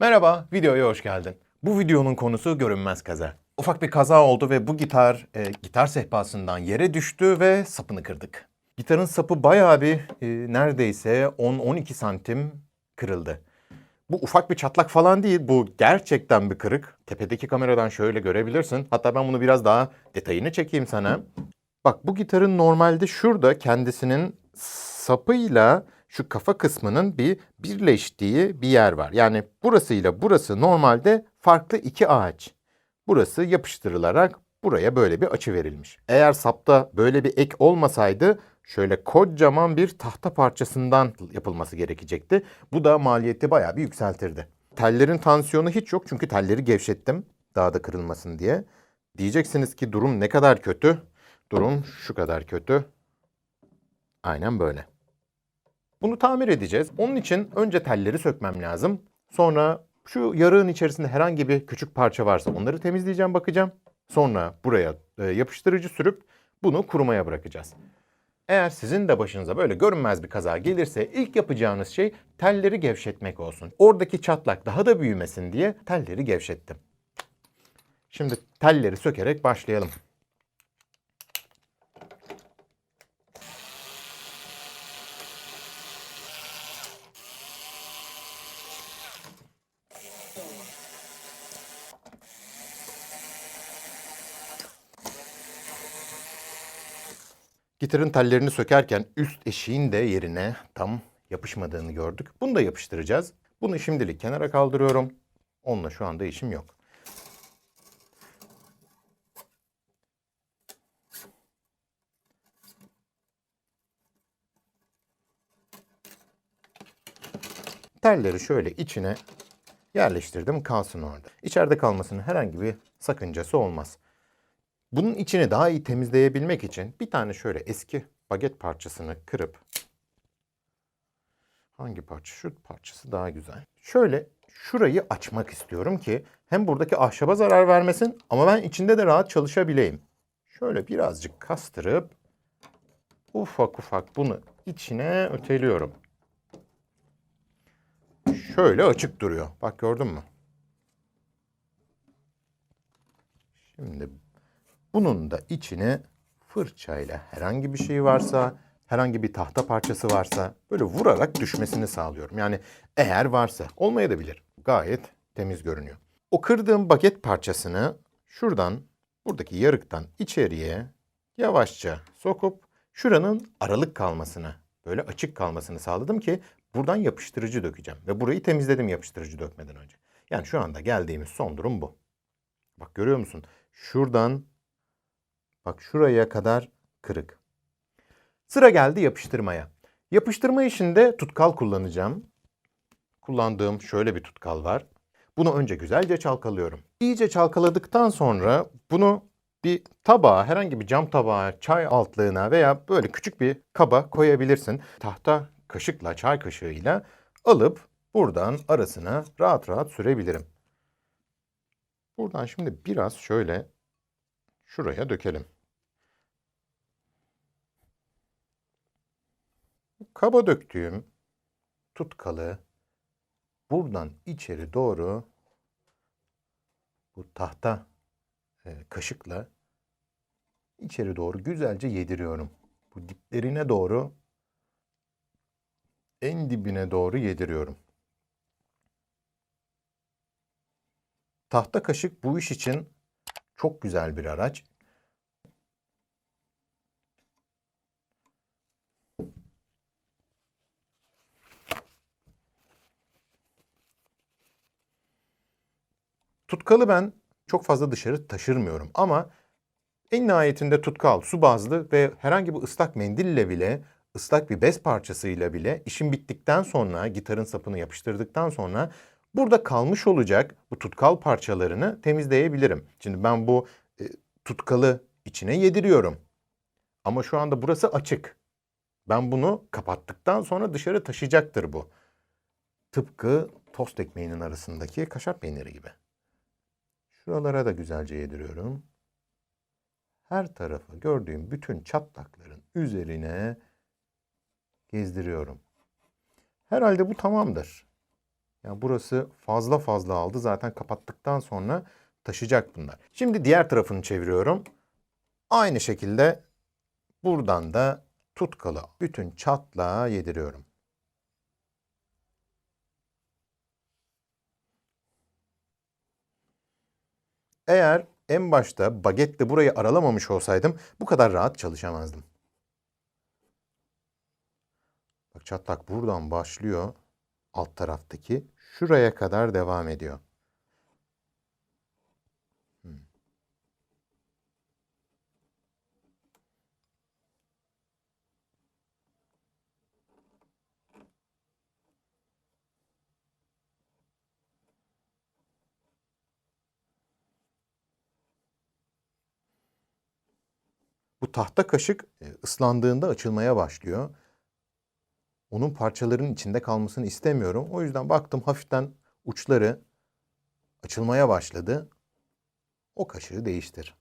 Merhaba, videoya hoş geldin. Bu videonun konusu görünmez kaza. Ufak bir kaza oldu ve bu gitar e, gitar sehpasından yere düştü ve sapını kırdık. Gitarın sapı bayağı bir e, neredeyse 10-12 santim kırıldı. Bu ufak bir çatlak falan değil, bu gerçekten bir kırık. Tepedeki kameradan şöyle görebilirsin. Hatta ben bunu biraz daha detayını çekeyim sana. Bak bu gitarın normalde şurada kendisinin sapıyla şu kafa kısmının bir birleştiği bir yer var. Yani burasıyla burası normalde farklı iki ağaç. Burası yapıştırılarak buraya böyle bir açı verilmiş. Eğer sapta böyle bir ek olmasaydı şöyle kocaman bir tahta parçasından yapılması gerekecekti. Bu da maliyeti bayağı bir yükseltirdi. Tellerin tansiyonu hiç yok çünkü telleri gevşettim daha da kırılmasın diye. Diyeceksiniz ki durum ne kadar kötü? Durum şu kadar kötü. Aynen böyle. Bunu tamir edeceğiz. Onun için önce telleri sökmem lazım. Sonra şu yarığın içerisinde herhangi bir küçük parça varsa onları temizleyeceğim, bakacağım. Sonra buraya e, yapıştırıcı sürüp bunu kurumaya bırakacağız. Eğer sizin de başınıza böyle görünmez bir kaza gelirse ilk yapacağınız şey telleri gevşetmek olsun. Oradaki çatlak daha da büyümesin diye telleri gevşettim. Şimdi telleri sökerek başlayalım. Gitarın tellerini sökerken üst eşiğin de yerine tam yapışmadığını gördük. Bunu da yapıştıracağız. Bunu şimdilik kenara kaldırıyorum. Onunla şu anda işim yok. Telleri şöyle içine yerleştirdim kalsın orada. İçeride kalmasının herhangi bir sakıncası olmaz. Bunun içini daha iyi temizleyebilmek için bir tane şöyle eski baget parçasını kırıp hangi parça? Şu parçası daha güzel. Şöyle şurayı açmak istiyorum ki hem buradaki ahşaba zarar vermesin ama ben içinde de rahat çalışabileyim. Şöyle birazcık kastırıp ufak ufak bunu içine öteliyorum. Şöyle açık duruyor. Bak gördün mü? Şimdi bunun da içine fırçayla herhangi bir şey varsa, herhangi bir tahta parçası varsa böyle vurarak düşmesini sağlıyorum. Yani eğer varsa olmayabilir. Gayet temiz görünüyor. O kırdığım baget parçasını şuradan buradaki yarıktan içeriye yavaşça sokup şuranın aralık kalmasını, böyle açık kalmasını sağladım ki buradan yapıştırıcı dökeceğim. Ve burayı temizledim yapıştırıcı dökmeden önce. Yani şu anda geldiğimiz son durum bu. Bak görüyor musun? Şuradan Bak şuraya kadar kırık. Sıra geldi yapıştırmaya. Yapıştırma işinde tutkal kullanacağım. Kullandığım şöyle bir tutkal var. Bunu önce güzelce çalkalıyorum. İyice çalkaladıktan sonra bunu bir tabağa, herhangi bir cam tabağa, çay altlığına veya böyle küçük bir kaba koyabilirsin. Tahta kaşıkla, çay kaşığıyla alıp buradan arasına rahat rahat sürebilirim. Buradan şimdi biraz şöyle şuraya dökelim. Kaba döktüğüm tutkalı buradan içeri doğru bu tahta e, kaşıkla içeri doğru güzelce yediriyorum. Bu diplerine doğru en dibine doğru yediriyorum. Tahta kaşık bu iş için çok güzel bir araç. Tutkalı ben çok fazla dışarı taşırmıyorum ama en nihayetinde tutkal su bazlı ve herhangi bir ıslak mendille bile ıslak bir bez parçasıyla bile işim bittikten sonra gitarın sapını yapıştırdıktan sonra burada kalmış olacak bu tutkal parçalarını temizleyebilirim. Şimdi ben bu e, tutkalı içine yediriyorum. Ama şu anda burası açık. Ben bunu kapattıktan sonra dışarı taşıyacaktır bu. Tıpkı tost ekmeğinin arasındaki kaşar peyniri gibi. Şuralara da güzelce yediriyorum. Her tarafı gördüğüm bütün çatlakların üzerine gezdiriyorum. Herhalde bu tamamdır. Yani burası fazla fazla aldı. Zaten kapattıktan sonra taşıyacak bunlar. Şimdi diğer tarafını çeviriyorum. Aynı şekilde buradan da tutkalı bütün çatlağa yediriyorum. Eğer en başta bagetle burayı aralamamış olsaydım bu kadar rahat çalışamazdım. Bak çatlak buradan başlıyor. Alt taraftaki şuraya kadar devam ediyor. Bu tahta kaşık e, ıslandığında açılmaya başlıyor. Onun parçaların içinde kalmasını istemiyorum. O yüzden baktım hafiften uçları açılmaya başladı. O kaşığı değiştir.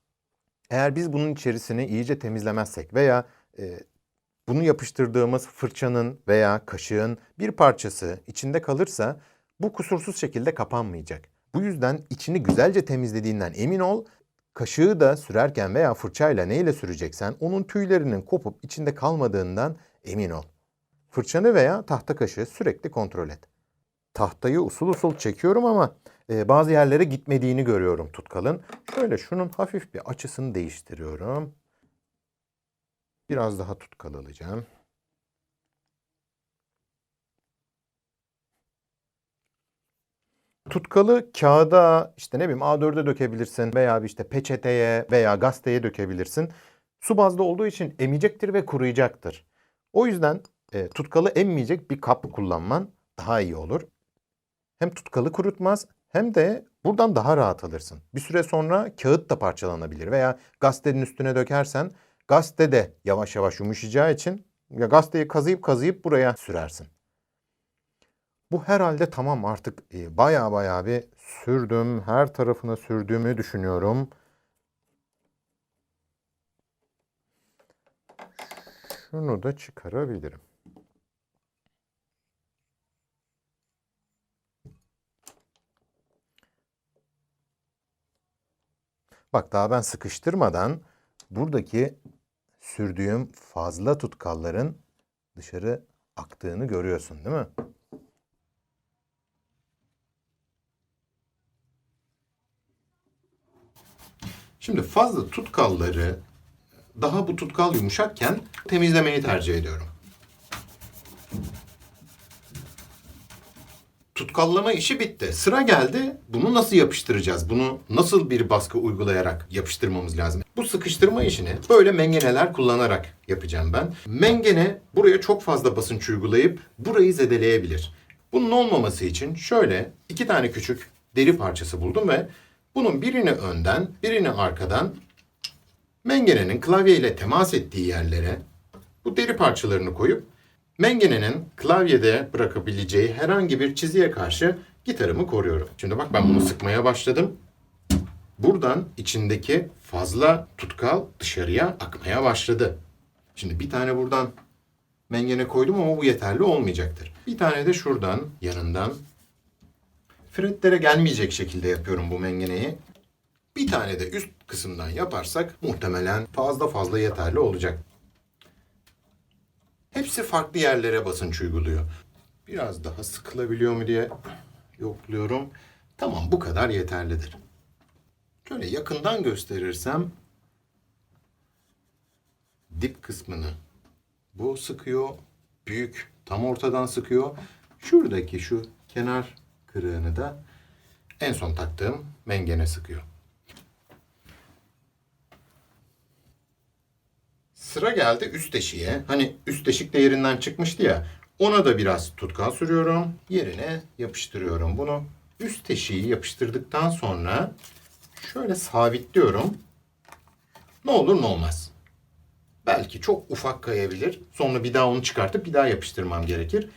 Eğer biz bunun içerisini iyice temizlemezsek veya e, bunu yapıştırdığımız fırçanın veya kaşığın bir parçası içinde kalırsa bu kusursuz şekilde kapanmayacak. Bu yüzden içini güzelce temizlediğinden emin ol. Kaşığı da sürerken veya fırçayla neyle süreceksen onun tüylerinin kopup içinde kalmadığından emin ol. Fırçanı veya tahta kaşığı sürekli kontrol et. Tahtayı usul usul çekiyorum ama e, bazı yerlere gitmediğini görüyorum tutkalın. Şöyle şunun hafif bir açısını değiştiriyorum. Biraz daha tutkal alacağım. Tutkalı kağıda işte ne bileyim A4'e dökebilirsin veya işte peçeteye veya gazeteye dökebilirsin. Su bazlı olduğu için emecektir ve kuruyacaktır. O yüzden e, tutkalı emmeyecek bir kap kullanman daha iyi olur. Hem tutkalı kurutmaz hem de buradan daha rahat alırsın. Bir süre sonra kağıt da parçalanabilir veya gazetenin üstüne dökersen gazete de yavaş yavaş yumuşayacağı için ya gazeteyi kazıyıp kazıyıp buraya sürersin. Bu herhalde tamam artık e, baya baya bir sürdüm. Her tarafına sürdüğümü düşünüyorum. Şunu da çıkarabilirim. Bak daha ben sıkıştırmadan buradaki sürdüğüm fazla tutkalların dışarı aktığını görüyorsun değil mi? Şimdi fazla tutkalları daha bu tutkal yumuşakken temizlemeyi tercih ediyorum. Tutkallama işi bitti. Sıra geldi. Bunu nasıl yapıştıracağız? Bunu nasıl bir baskı uygulayarak yapıştırmamız lazım? Bu sıkıştırma işini böyle mengeneler kullanarak yapacağım ben. Mengene buraya çok fazla basınç uygulayıp burayı zedeleyebilir. Bunun olmaması için şöyle iki tane küçük deri parçası buldum ve bunun birini önden, birini arkadan mengenenin klavye ile temas ettiği yerlere bu deri parçalarını koyup mengenenin klavyede bırakabileceği herhangi bir çiziye karşı gitarımı koruyorum. Şimdi bak ben bunu sıkmaya başladım. Buradan içindeki fazla tutkal dışarıya akmaya başladı. Şimdi bir tane buradan mengene koydum ama bu yeterli olmayacaktır. Bir tane de şuradan yanından fretlere gelmeyecek şekilde yapıyorum bu mengeneyi. Bir tane de üst kısımdan yaparsak muhtemelen fazla fazla yeterli olacak. Hepsi farklı yerlere basınç uyguluyor. Biraz daha sıkılabiliyor mu diye yokluyorum. Tamam bu kadar yeterlidir. Şöyle yakından gösterirsem dip kısmını bu sıkıyor. Büyük tam ortadan sıkıyor. Şuradaki şu kenar kırığını da en son taktığım mengene sıkıyor. Sıra geldi üst deşiğe. Hani üst deşik de yerinden çıkmıştı ya. Ona da biraz tutkal sürüyorum. Yerine yapıştırıyorum bunu. Üst deşiği yapıştırdıktan sonra şöyle sabitliyorum. Ne olur ne olmaz. Belki çok ufak kayabilir. Sonra bir daha onu çıkartıp bir daha yapıştırmam gerekir.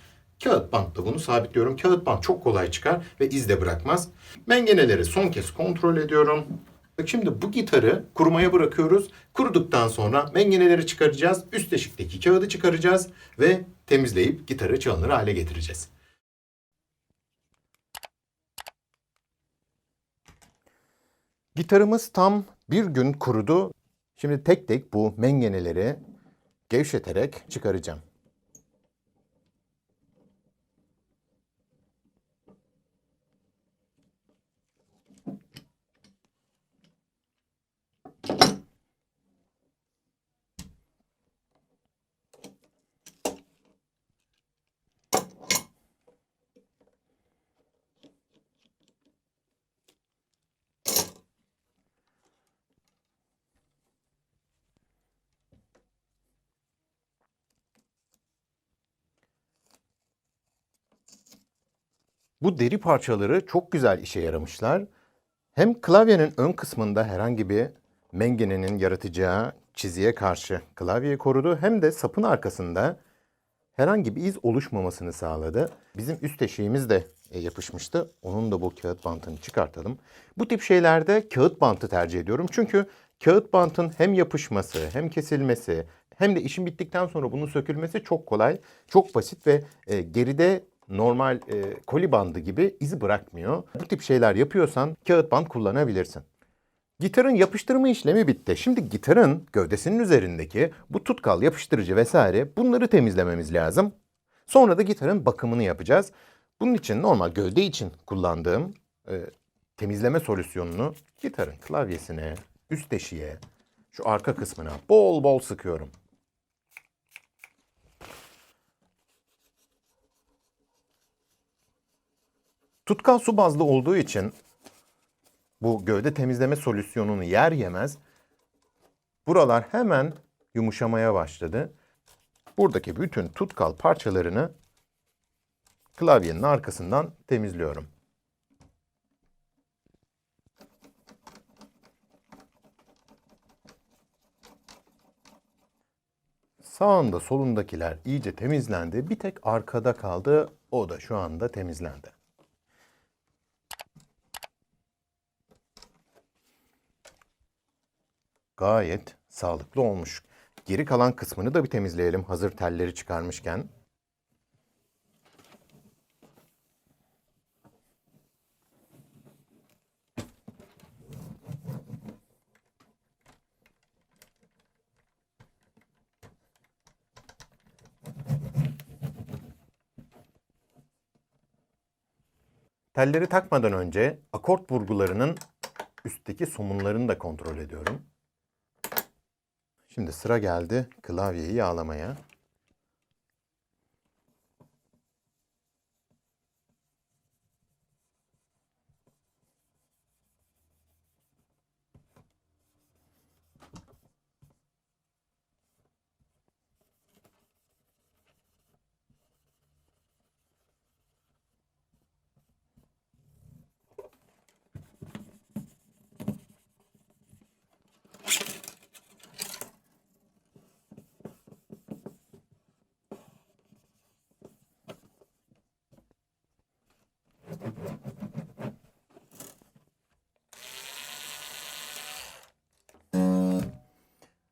Kağıt bantla bunu sabitliyorum. Kağıt bant çok kolay çıkar ve iz de bırakmaz. Mengeneleri son kez kontrol ediyorum. Şimdi bu gitarı kurumaya bırakıyoruz. Kuruduktan sonra mengeneleri çıkaracağız. Üst eşikteki kağıdı çıkaracağız ve temizleyip gitarı çalınır hale getireceğiz. Gitarımız tam bir gün kurudu. Şimdi tek tek bu mengeneleri gevşeterek çıkaracağım. Bu deri parçaları çok güzel işe yaramışlar. Hem klavyenin ön kısmında herhangi bir mengenenin yaratacağı çiziye karşı klavyeyi korudu hem de sapın arkasında herhangi bir iz oluşmamasını sağladı. Bizim üst eşiğimiz de e, yapışmıştı. Onun da bu kağıt bantını çıkartalım. Bu tip şeylerde kağıt bantı tercih ediyorum. Çünkü kağıt bantın hem yapışması hem kesilmesi hem de işin bittikten sonra bunun sökülmesi çok kolay, çok basit ve e, geride normal e, koli bandı gibi izi bırakmıyor. Bu tip şeyler yapıyorsan kağıt bant kullanabilirsin. Gitarın yapıştırma işlemi bitti. Şimdi gitarın gövdesinin üzerindeki bu tutkal, yapıştırıcı vesaire bunları temizlememiz lazım. Sonra da gitarın bakımını yapacağız. Bunun için normal gövde için kullandığım e, temizleme solüsyonunu gitarın klavyesine, üst eşiğe, şu arka kısmına bol bol sıkıyorum. Tutkal su bazlı olduğu için bu gövde temizleme solüsyonunu yer yemez buralar hemen yumuşamaya başladı. Buradaki bütün tutkal parçalarını klavyenin arkasından temizliyorum. Sağında solundakiler iyice temizlendi. Bir tek arkada kaldı. O da şu anda temizlendi. Gayet sağlıklı olmuş. Geri kalan kısmını da bir temizleyelim hazır telleri çıkarmışken. Telleri takmadan önce akort vurgularının üstteki somunlarını da kontrol ediyorum. Şimdi sıra geldi klavyeyi yağlamaya.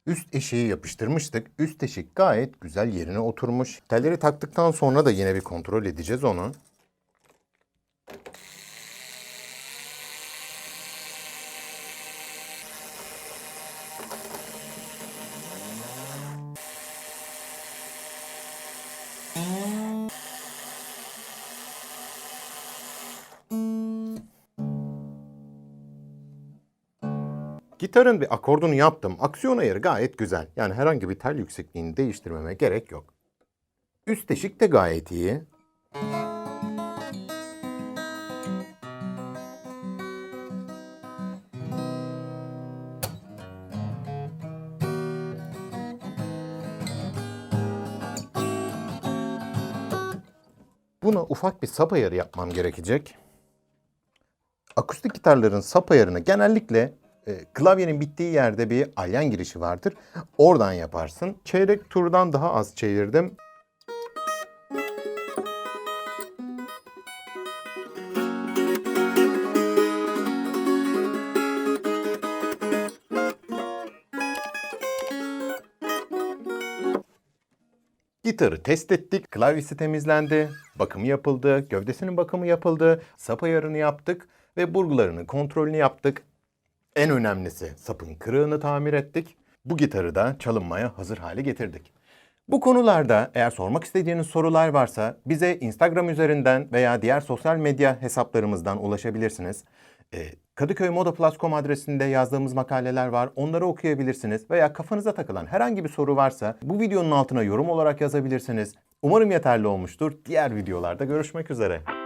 Üst eşiği yapıştırmıştık. Üst eşik gayet güzel yerine oturmuş. Telleri taktıktan sonra da yine bir kontrol edeceğiz onu. Gitarın bir akordunu yaptım. Aksiyon ayarı gayet güzel. Yani herhangi bir tel yüksekliğini değiştirmeme gerek yok. Üst eşik de gayet iyi. Buna ufak bir sap ayarı yapmam gerekecek. Akustik gitarların sap ayarını genellikle e, klavyenin bittiği yerde bir alyan girişi vardır. Oradan yaparsın. Çeyrek turdan daha az çevirdim. Gitarı test ettik, klavyesi temizlendi, bakımı yapıldı, gövdesinin bakımı yapıldı, sap ayarını yaptık ve burgularının kontrolünü yaptık. En önemlisi sapın kırığını tamir ettik. Bu gitarı da çalınmaya hazır hale getirdik. Bu konularda eğer sormak istediğiniz sorular varsa bize Instagram üzerinden veya diğer sosyal medya hesaplarımızdan ulaşabilirsiniz. Ee, Kadıköy Moda Plus.com adresinde yazdığımız makaleler var. Onları okuyabilirsiniz veya kafanıza takılan herhangi bir soru varsa bu videonun altına yorum olarak yazabilirsiniz. Umarım yeterli olmuştur. Diğer videolarda görüşmek üzere.